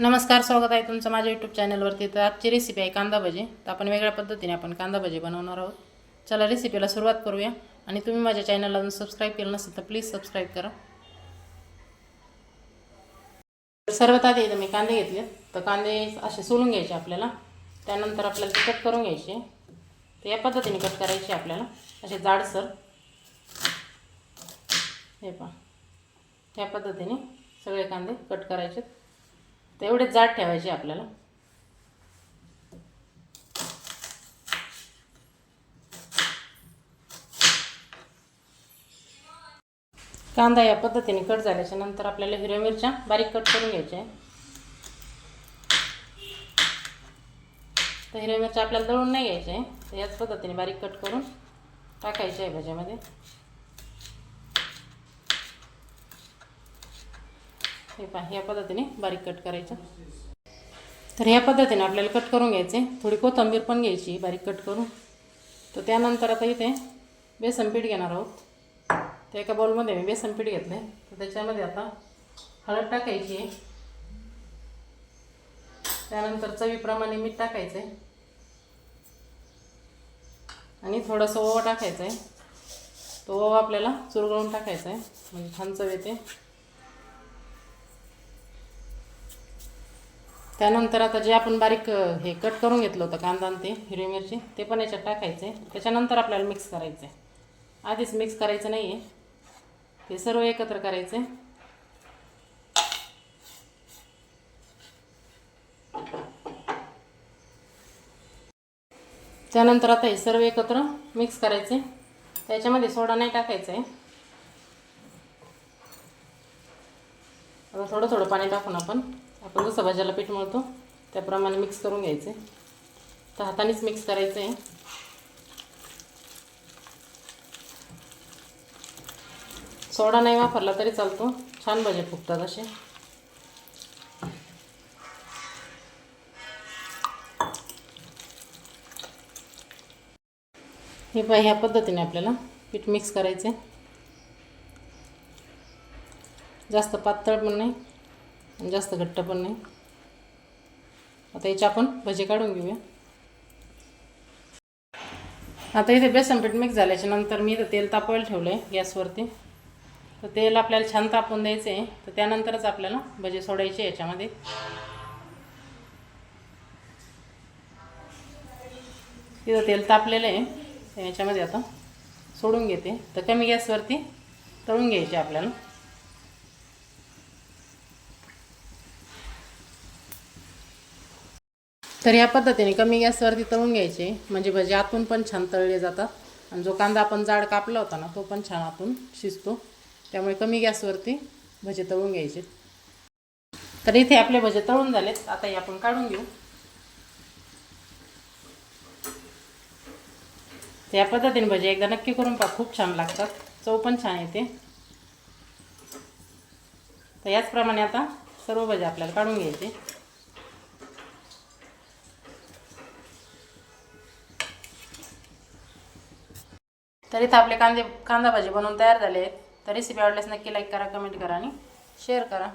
नमस्कार स्वागत आहे तुमचं माझ्या यूट्यूब चॅनलवरती तर आजची रेसिपी आहे कांदा भजी. तर आपण वेगळ्या पद्धतीने आपण कांदा भजी बनवणार आहोत. चला रेसिपीला सुरुवात करूया. आणि तुम्ही माझ्या चॅनलला अजून सबस्क्राईब केलं नसेल तर प्लीज सबस्क्राईब करा. सर्वात आधी इथं मी कांदे घेतले तर कांदे असे सोलून घ्यायचे आपल्याला. त्यानंतर आपल्याला ते कट करून घ्यायचे. तर या पद्धतीने कट करायचे आपल्याला. असे जाडसर. हे पहा. या पद्धतीने सगळे कांदे कट करायचे तर एवढे जाड ठेवायचे आपल्याला. कांदा या पद्धतीने कट झाल्याच्यानंतर आपल्याला हिरव्या मिरच्या बारीक कट करून घ्यायच्या आहे तर हिरव्या मिरच्या आपल्याला दळून नाही घ्यायच्या आहे तर याच पद्धतीने बारीक कट करून टाकायच्या आहे भाज्यामध्ये. हे पहा या पद्धतीने बारीक कट करायचं. तर ह्या पद्धतीने आपल्याला कट करून घ्यायचे. थोडी कोथिंबीर पण घ्यायची बारीक कट करून. तर त्यानंतर आता इथे बेसन पीठ घेणार आहोत. तर एका बाउलमध्ये मी बेसन पीठ घेतलं आहे तर त्याच्यामध्ये आता हळद टाकायची आहे. त्यानंतर चवीप्रमाणे मीठ टाकायचं आहे आणि थोडंसं ओवा टाकायचा आहे तो ओवा आपल्याला चुरगळून टाकायचा आहे म्हणजे छान चव येते. त्यानंतर आता जे आपण बारीक हे कट करून घेतलं होतं कांदा आणि ते हिरवी मिरची ते पण याच्यात टाकायचं. आहे त्याच्यानंतर आपल्याला मिक्स करायचं. आहे आधीच मिक्स करायचं नाही आहे हे सर्व एकत्र करायचं. आहे त्यानंतर आता हे सर्व एकत्र मिक्स करायचे. त्याच्यामध्ये सोडा नाही टाकायचं आहे. आता थोडं थोडं पाणी टाकून आपण आपण जसं भाज्याला पीठ मळतो त्याप्रमाणे मिक्स करून घ्यायचे. तर हातानेच मिक्स करायचं आहे सोडा नाही वापरला तरी चालतो. छान भजे फुगतात असे. हे पाय ह्या पद्धतीने आपल्याला पीठ मिक्स करायचं आहे जास्त पातळ पण नाही. आणि जास्त घट्ट पण नाही. आता याचे आपण भजे काढून घेऊया. आता इथे बेसन पीठ मिक्स झाल्याच्यानंतर मी इथं तेल तापवायला ठेवलं आहे गॅसवरती. तर तेल आपल्याला छान तापवून द्यायचं आहे तर त्यानंतरच आपल्याला भजे सोडायचे याच्यामध्ये. तिथं तेल तापलेलं आहे. याच्यामध्ये आता सोडून घेते. तर कमी गॅसवरती तळून घ्यायचे आपल्याला. तर या पद्धतीने कमी गॅसवरती तळून घ्यायचे. म्हणजे भजे आतून पण छान तळले जातात. आणि जो कांदा आपण जाड कापला होता ना तो पण छान आतून शिजतो. त्यामुळे कमी गॅसवरती भजे तळून घ्यायचे. तर इथे आपले भजे तळून झालेत. आता हे आपण काढून घेऊ. या पद्धतीने भजे एकदा नक्की करून पहा. खूप छान लागतात. चव पण छान येते. तर याचप्रमाणे आता सर्व भजे आपल्याला काढून घ्यायचे. तर इथं आपले कांदे कांदा भाजी बनवून तयार झाले आहेत. तर रेसिपी आवडल्यास नक्की लाईक करा कमेंट करा आणि शेअर करा.